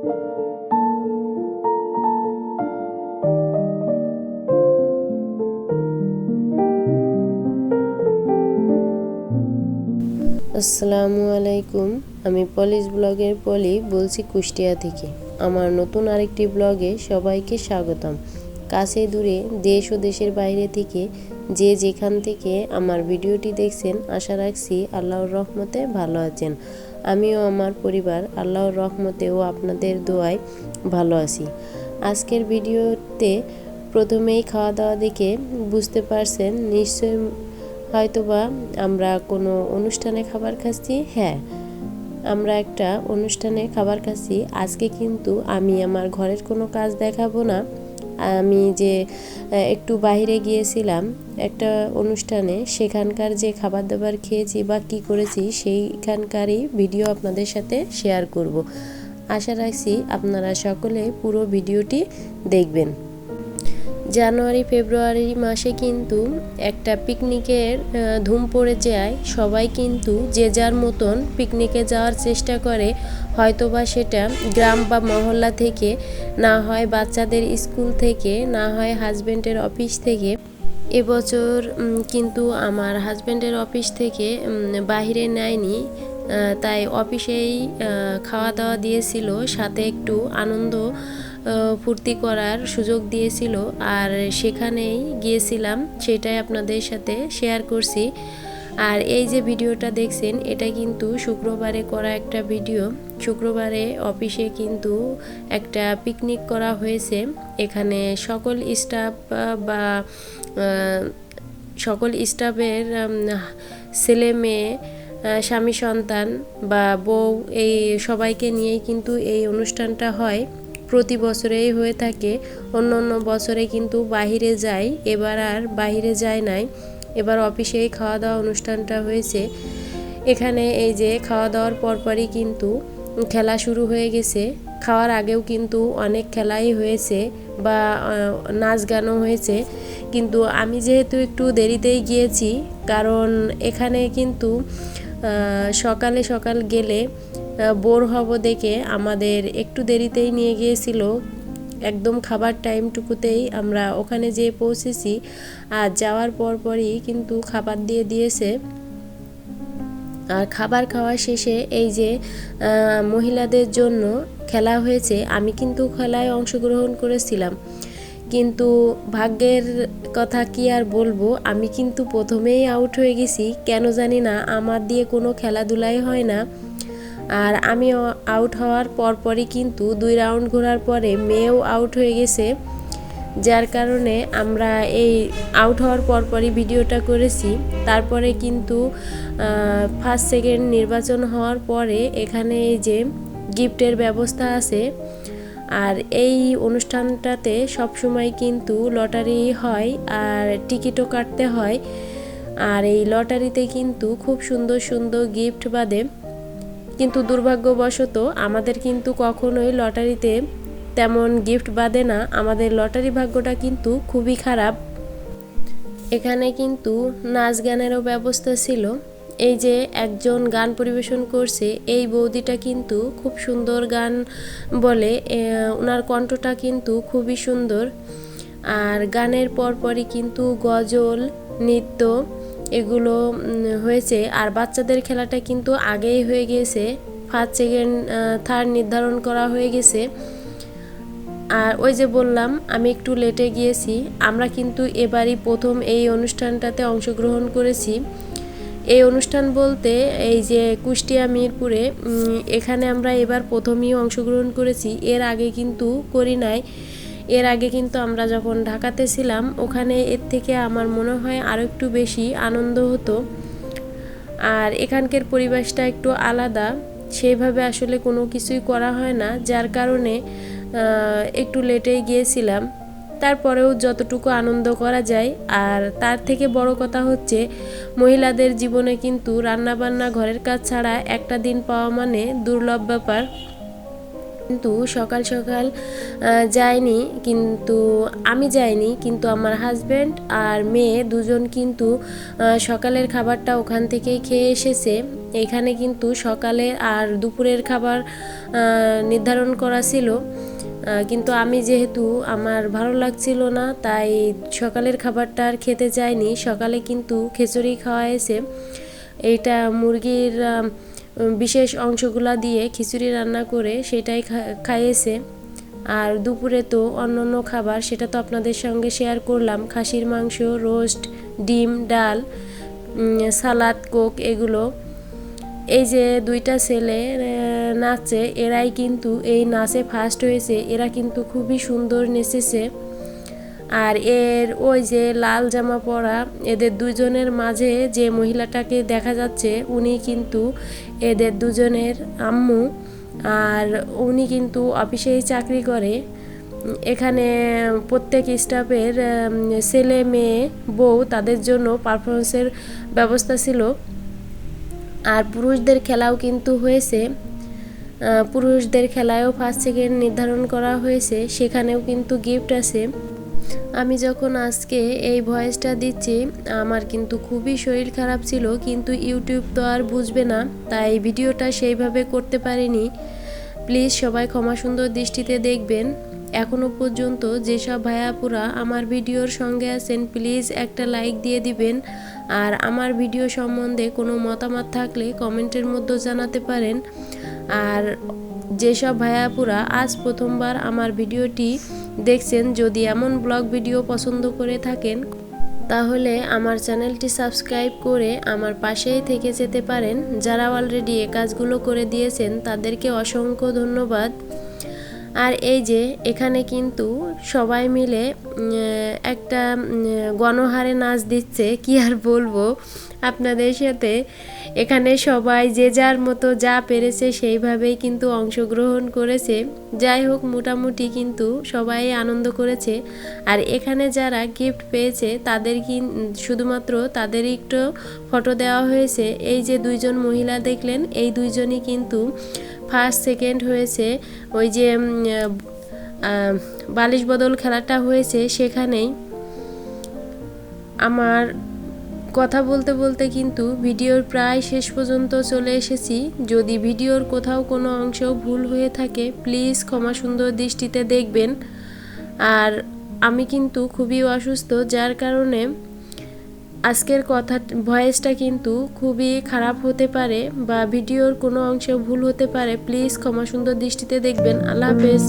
আসসালামু আলাইকুম, আমি পলিশ ব্লগের পলি বলছি কুষ্টিয়া থেকে। আমার নতুন আরেকটি ব্লগে সবাইকে স্বাগতম। কাছে দূরে দেশ ও দেশের বাইরে থেকে যে যেখান থেকে আমার ভিডিওটি দেখছেন, আশা রাখছি আল্লাহর রহমতে ভালো আছেন। আমিও আমার পরিবার আল্লাহর রহমতে ও আপনাদের দোয়ায় ভালো আছি। আজকের ভিডিওতে প্রথমেই খাওয়া দাওয়া দেখে বুঝতে পারছেন, নিশ্চয়ই হয়তোবা আমরা কোনো অনুষ্ঠানে খাবার খাচ্ছি। হ্যাঁ আমরা একটা অনুষ্ঠানে খাবার খাচ্ছি। আজকে কিন্তু আমি আমার ঘরের কোনো কাজ দেখাবো না। আমি যে একটু বাইরে গিয়েছিলাম একটা অনুষ্ঠানে, সেখানকার যে খাবার দাবার খেয়েছি বা কী করেছি, সেইখানকারই ভিডিও আপনাদের সাথে শেয়ার করব। আশা রাখছি আপনারা সকলে পুরো ভিডিওটি দেখবেন। জানুয়ারি, ফেব্রুয়ারি মাসে কিন্তু একটা পিকনিকের ধুম পড়ে যায়। সবাই কিন্তু যে যার মতন পিকনিকে যাওয়ার চেষ্টা করে, হয়তোবা সেটা গ্রাম বা মহল্লা থেকে, না হয় বাচ্চাদের স্কুল থেকে, না হয় হাজব্যান্ডের অফিস থেকে। এবছর কিন্তু আমার হাজব্যান্ডের অফিস থেকে বাইরে নেয়নি। তাই অফিসেই খাওয়া দাওয়া দিয়েছিল। সাথে একটু আনন্দ ফুর্তি করার সুযোগ দিয়েছিল আর সেখানেই গিয়েছিলাম, সেটাই আপনাদের সাথে শেয়ার করছি। আর এই যে ভিডিওটা দেখছেন, এটা কিন্তু শুক্রবারে করা একটা ভিডিও। শুক্রবারে অফিসে কিন্তু একটা পিকনিক করা হয়েছে। এখানে সকল স্টাফ বা সকল স্টাফের ছেলে মেয়ে স্বামী সন্তান বা বউ, এই সবাইকে নিয়েই কিন্তু এই অনুষ্ঠানটা হয়। প্রতি বছরেই হয়ে থাকে, অন্য অন্য বছরে কিন্তু বাহিরে যাই, এবার আর বাহিরে যায় নাই। এবার অফিসেই খাওয়া দাওয়া অনুষ্ঠানটা হয়েছে। এখানে এই যে খাওয়া দাওয়ার পরপরই কিন্তু খেলা শুরু হয়ে গেছে। খাওয়ার আগেও কিন্তু অনেক খেলাই হয়েছে বা নাচ গানও হয়েছে। কিন্তু আমি যেহেতু একটু দেরিতেই গিয়েছি, কারণ এখানে কিন্তু সকালে সকাল গেলে বোর হব দেখে আমাদের একটু দেরিতেই নিয়ে গিয়েছিল। একদম খাবার টাইমটুকুতেই আমরা ওখানে যেয়ে পৌঁছেছি। আর যাওয়ার পর পরই কিন্তু খাবার দিয়ে দিয়েছে। আর খাবার খাওয়া শেষে এই যে মহিলাদের জন্য খেলা হয়েছে, আমি কিন্তু খেলায় অংশগ্রহণ করেছিলাম। কিন্তু ভাগ্যের কথা কি আর বলব, আমি কিন্তু প্রথমেই আউট হয়ে গেছি। কেন জানি না, আমার দিয়ে কোনো খেলাধুলাই হয় না। আর আমি আউট হওয়ার পরপরই কিন্তু দুই রাউন্ড ঘোরার পরে মেয়েও আউট হয়ে গেছে, যার কারণে আমরা এই আউট হওয়ার পরপরই ভিডিওটা করেছি। তারপরে কিন্তু ফার্স্ট সেকেন্ড নির্বাচন হওয়ার পরে এখানে এই যে গিফটের ব্যবস্থা আছে, আর এই অনুষ্ঠানটাতে সবসময় কিন্তু লটারি হয় আর টিকিটও কাটতে হয়। আর এই লটারিতে কিন্তু খুব সুন্দর সুন্দর গিফট বাদে কিন্তু দুর্ভাগ্যবশত আমাদের কিন্তু কখনোই লটারিতে তেমন গিফট বাদে না। আমাদের লটারি ভাগ্যটা কিন্তু খুবই খারাপ। এখানে কিন্তু নাচ গানেরও ব্যবস্থা ছিল। এই যে একজন গান পরিবেশন করছে, এই বৌদিটা কিন্তু খুব সুন্দর গান বলে। ওনার কণ্ঠটা কিন্তু খুবই সুন্দর। আর গানের পরপরই কিন্তু গজল, নৃত্য এগুলো হয়েছে। আর বাচ্চাদের খেলাটা কিন্তু আগেই হয়ে গিয়েছে। ফার্স্ট সেকেন্ড থার্ড নির্ধারণ করা হয়ে গেছে। আর ওই যে বললাম, আমি একটু লেটে গিয়েছি। আমরা কিন্তু এবারই প্রথম এই অনুষ্ঠানটাতে অংশগ্রহণ করেছি। এই অনুষ্ঠান বলতে এই যে কুষ্টিয়া, মিরপুরে এখানে আমরা এবার প্রথমেই অংশগ্রহণ করেছি। এর আগে কিন্তু করি নাই। এর আগে কিন্তু আমরা যখন ঢাকাতে ছিলাম, ওখানে এর থেকে আমার মনে হয় আরও একটু বেশি আনন্দ হতো। আর এখানকার পরিবেশটা একটু আলাদা সেইভাবে আসলে কোনো কিছুই করা হয় না, যার কারণে একটু লেটেই গিয়েছিলাম। তারপরেও যতটুকু আনন্দ করা যায়, আর তার থেকে বড় কথা হচ্ছে, মহিলাদের জীবনে কিন্তু রান্নাবান্না ঘরের কাজ ছাড়া একটা দিন পাওয়া মানে দুর্লভ ব্যাপার। কিন্তু সকাল সকাল যায়নি, কিন্তু আমি যাইনি, কিন্তু আমার হাজব্যান্ড আর মেয়ে দুজন কিন্তু সকালের খাবারটা ওখান থেকেই খেয়ে এসেছে। এখানে কিন্তু সকালে আর দুপুরের খাবার নির্ধারণ করা ছিল। কিন্তু আমি যেহেতু আমার ভালো লাগছিল না, তাই সকালের খাবারটা আর খেতে চাইনি সকালে কিন্তু খিচুড়ি খাওয়া হয়েছে। এইটা মুরগির বিশেষ অংশগুলা দিয়ে খিচুড়ি রান্না করে সেটাই খাইয়েছে। আর দুপুরে তো অন্য অন্য খাবার সেটা তো আপনাদের সঙ্গে শেয়ার করলাম। খাসির মাংস রোস্ট ডিম, ডাল সালাদ, কোক এগুলো। এই যে দুইটা ছেলে নাচে এরাই কিন্তু এই নাচে ফার্স্ট হয়েছে। এরা কিন্তু খুবই সুন্দর নেচেছে। আর এর ওই যে লাল জামা পরা এদের দুজনের মাঝে যে মহিলাটাকে দেখা যাচ্ছে, উনি কিন্তু এদের দুজনের আম্মু। আর উনি কিন্তু অফিসেই চাকরি করে। এখানে প্রত্যেক স্টাফের ছেলে, মেয়ে, বউ তাদের জন্য পারফরমেন্সের ব্যবস্থা ছিল। আর পুরুষদের খেলাও কিন্তু হয়েছে। পুরুষদের খেলায়ও ফার্স্ট সেকেন্ড নির্ধারণ করা হয়েছে। সেখানেও কিন্তু গিফট আছে। আমি যখন আজকে এই ভয়েসটা দিচ্ছি, আমার কিন্তু খুবই শরীর খারাপ ছিল, কিন্তু ইউটিউব তো আর বুঝবে না, তাই ভিডিওটা সেইভাবে করতে পারিনি। প্লিজ সবাই ক্ষমা সুন্দর দৃষ্টিতে দেখবেন। এখনও পর্যন্ত যেসব ভাইয়াপুরা আমার ভিডিওর সঙ্গে আছেন, প্লিজ একটা লাইক দিয়ে দিবেন। আর আমার ভিডিও সম্বন্ধে কোনো মতামত থাকলে কমেন্টের মধ্যে জানাতে পারেন। আর যেসব ভাইয়াপুরা আজ প্রথমবার আমার ভিডিওটি দেখছেন, যদি এমন ব্লগ ভিডিও পছন্দ করে থাকেন, তাহলে আমার চ্যানেলটি সাবস্ক্রাইব করে আমার পাশেই থেকে যেতে পারেন। যারা অলরেডি এ কাজগুলো করে দিয়েছেন, তাদেরকে অসংখ্য ধন্যবাদ। আর এই যে, এখানে কিন্তু সবাই মিলে একটা গণহারে নাচ দিচ্ছে, কি আর বলব? আপনাদের সাথে। এখানে সবাই যে যার মতো যা পেরেছে সেইভাবেই কিন্তু অংশগ্রহণ করেছে। যাই হোক, মোটামুটি কিন্তু সবাই আনন্দ করেছে। আর এখানে যারা গিফট পেয়েছে, তাদের কি শুধুমাত্র তাদের একটু ফটো দেওয়া হয়েছে। এই যে দুইজন মহিলা দেখলেন, এই দুইজনই কিন্তু ফার্স্ট সেকেন্ড হয়েছে। ওই যে বালিশ বদল খেলাটা হয়েছে। সেখানেই আমার কথা বলতে বলতে কিন্তু ভিডিওর প্রায় শেষ পর্যন্ত চলে এসেছি। যদি ভিডিওর কোথাও কোনো অংশ ভুল হয়ে থাকে প্লিজ ক্ষমা সুন্দর দৃষ্টিতে দেখবেন। আর আমি কিন্তু খুবই অসুস্থ, যার কারণে আজকের কথা, ভয়েসটা কিন্তু খুবই খারাপ হতে পারে বা ভিডিওর কোনো অংশ ভুল হতে পারে প্লিজ ক্ষমা সুন্দর দৃষ্টিতে দেখবেন। আল্লাহ হাফেজ।